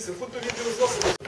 Дивіться, фото відеозапис. Так,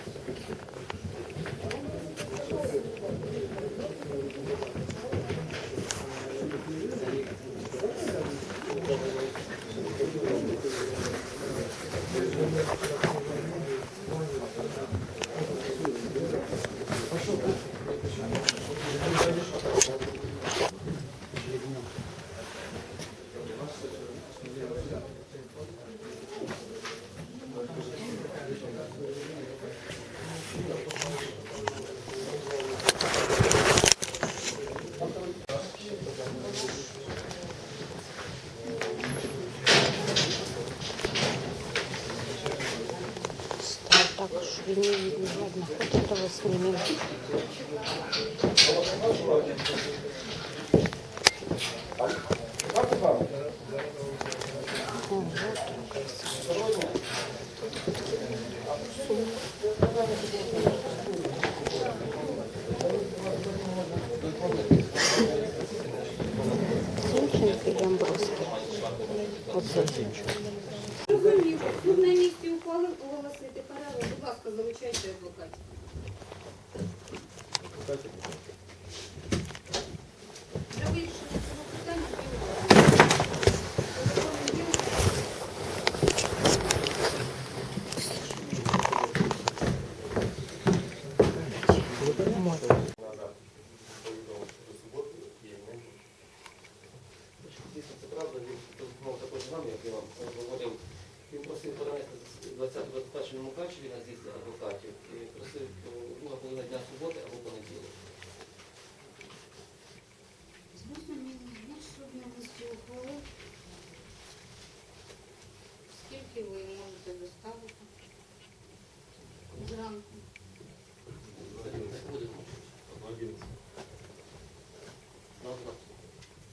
что не видно, ладно, хоть этого снимем. О, или Амбровский? Вот Зинченко. Залучайте адвокатів. Для вирішення цього питання Дійсно, це правда, він телефонував також з вами, як я вам говорив. Він просив перенести з 20-21 на з'їзд адвокатів. Просив е, друга половина дня суботи або понеділок. Звісно, мені більше на місці ухвали. Скільки ви можете доставити? Зранку. Не будемо. На одна.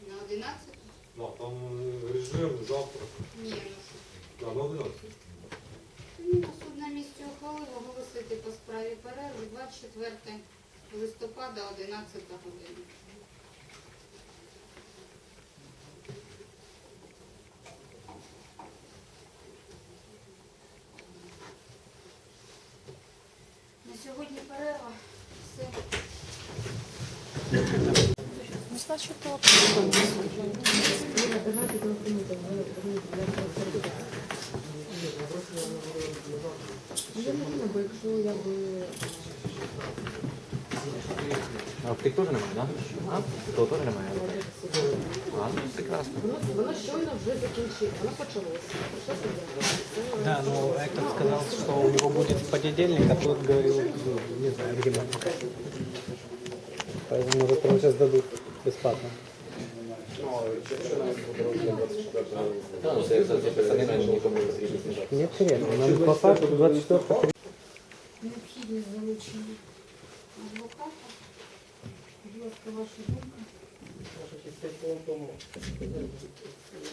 На 11? Да, там е, режим, завтра. Ні, Да, на 11. ну, суд на місці ухвалив оголосити по справі перерву 24 листопада 11 година. На сьогодні перерва. Все. Ну, значит, вот. Я не бо якщо я би А тих теж немає, так? Да? А? То теж немає. А, ну прекрасно. воно, воно щойно вже закінчило, воно почалося. Прийшла суддя. Да, но Эктор сказал, что у него будет в понедельник, а тот говорил, ну, не знаю, где. Поэтому, может, вам сейчас дадут бесплатно. Так, ну це це самі менше нікому не Нет, серьезно, нам по факту 24 Необхідність залучення адвоката. Будь ласка, ваша думка. Наша честь по тому,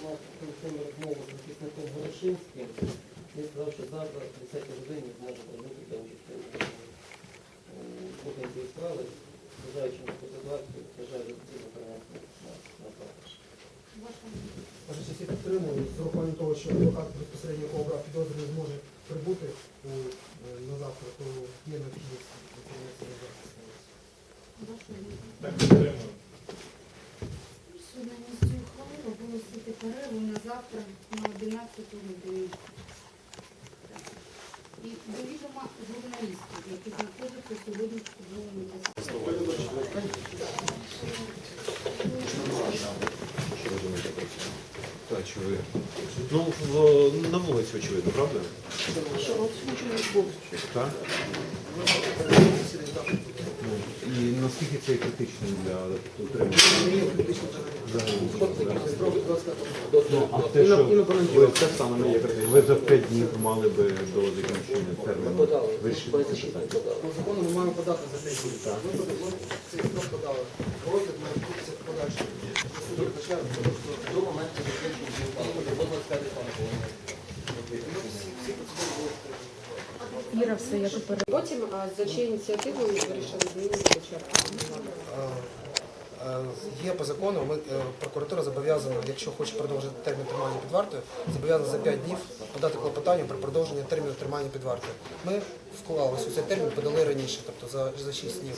мав телефонну розмову з захисником Горошинським. Він сказав, що завтра о 10 годині зможе зробити там потім цієї справи, зважаючи на цю ситуацію, на завтра. Ваша підтримую з урахуванням того, що адвокат безпосередньо обрав не зможе прибути у, е, на завтра, то є необхідність прийняти на захист. Ваша думка. Так, підтримую. Суд на місці ухвалив оголосити перерву на завтра на 11 годину. І до відома журналістів, які знаходяться сьогодні в судовому засіданні. Так, чи ви? Ну, в, на вулиці, очевидно, правда? Так? І наскільки це критично для утримання? Ви є за 5 днів мали би до закінчення терміну вирішити це питання. По закону ми маємо подати за 5 днів. Ми будемо. Розгляд має відбутися в подальшому. До моменту закінчення ухвали. До 25 листопада. Іра все як перед. Потім а, за чиєю ініціативою вирішили змінити початку. А Е, Є по закону, ми, е, прокуратура зобов'язана, якщо хоче продовжити термін тримання під вартою, зобов'язана за 5 днів подати клопотання про продовження терміну тримання під вартою. Ми вклалися у цей термін, подали раніше, тобто за, за 6 днів.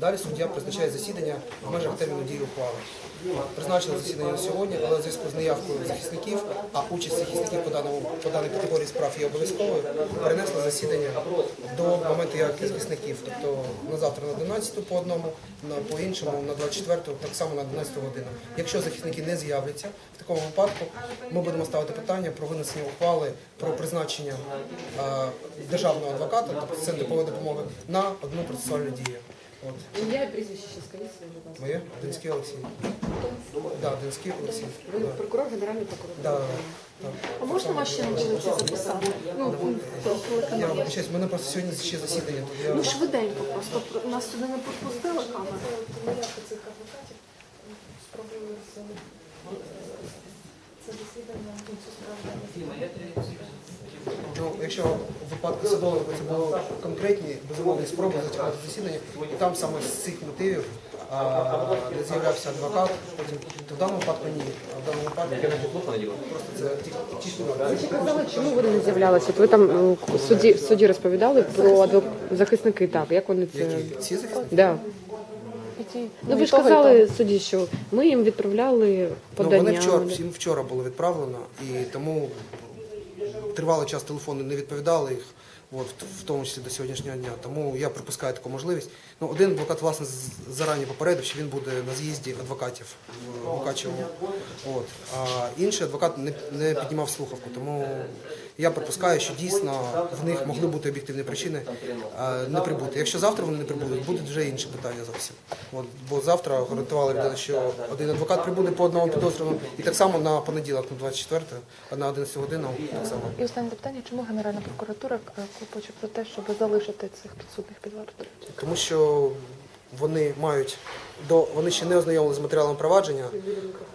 Далі суддя призначає засідання в межах терміну дії ухвали. Призначено засідання на сьогодні, але в зв'язку з неявкою захисників, а участь захисників по даному по даній категорії справ є обов'язковою, перенесли засідання до моменту явки захисників, тобто на завтра на 11 по одному, на по іншому на 24, так само на 11 годину. Якщо захисники не з'являться, в такому випадку ми будемо ставити питання про винесення ухвали про призначення е, державного адвоката, тобто центру допомоги, на одну процесуальну дію. От. Ім'я і прізвище ще скажіть, будь ласка. Моє Донський Олексій. Да, Донський Олексій. Ви Да. прокурор, генеральний прокурор. Да, да. А можна ваші начальниці записати? Ну, Я вибачаюсь, в мене просто сьогодні ще засідання. то я- ну швиденько просто. Нас сюди не пропустили камера. Наявка цих адвокатів спробую з це засідання ну, якщо в випадку судового це було конкретні безумовні спроби затягнути засідання, і там саме з цих мотивів а, не з'являвся адвокат, потім, то в даному випадку ні. А в даному випадку просто це ще казали, чому вони не з'являлися? От ви там в суді, в суді розповідали про адвок... захисники, так, як вони це... Які ці захисники? Да. Ну ви ж казали судді, що ми їм відправляли Ну, вони вчора, їм вчора було відправлено, і тому тривалий час телефони не відповідали їх, от, в тому числі до сьогоднішнього дня. Тому я припускаю таку можливість. Ну, один адвокат, власне, зарані попередив, що він буде на з'їзді адвокатів в Мукачево. От. А інший адвокат не, не піднімав слухавку. Тому я припускаю, що дійсно в них могли бути об'єктивні причини не прибути. Якщо завтра вони не прибудуть, будуть вже інші питання зовсім. От, бо завтра гарантували людина, що один адвокат прибуде по одному підозрюваному, і так само на понеділок, на 24, на 11 годину, так само. І останнє запитання, чому Генеральна прокуратура е, клопоче про те, щоб залишити цих підсудних під вартою? Тому що вони мають до вони ще не ознайомлені з матеріалом провадження,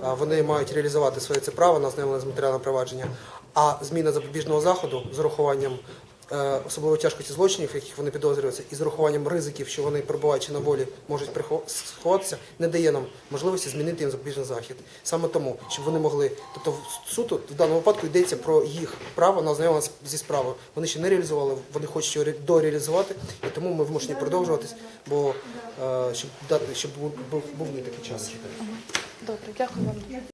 а вони мають реалізувати своє це право на ознайомлення з матеріалом провадження. А зміна запобіжного заходу з урахуванням особливо тяжкості злочинів, яких вони підозрюються, і з урахуванням ризиків, що вони перебуваючи на волі, можуть прихо- сховатися, не дає нам можливості змінити їм запобіжний захід. Саме тому, щоб вони могли, тобто в суду в даному випадку йдеться про їх право на ознайомлення зі справою. Вони ще не реалізували, вони хочуть його дореалізувати, і тому ми вимушені продовжуватись, бо е, щоб дати, щоб був, був не такий час. Добре, дякую вам.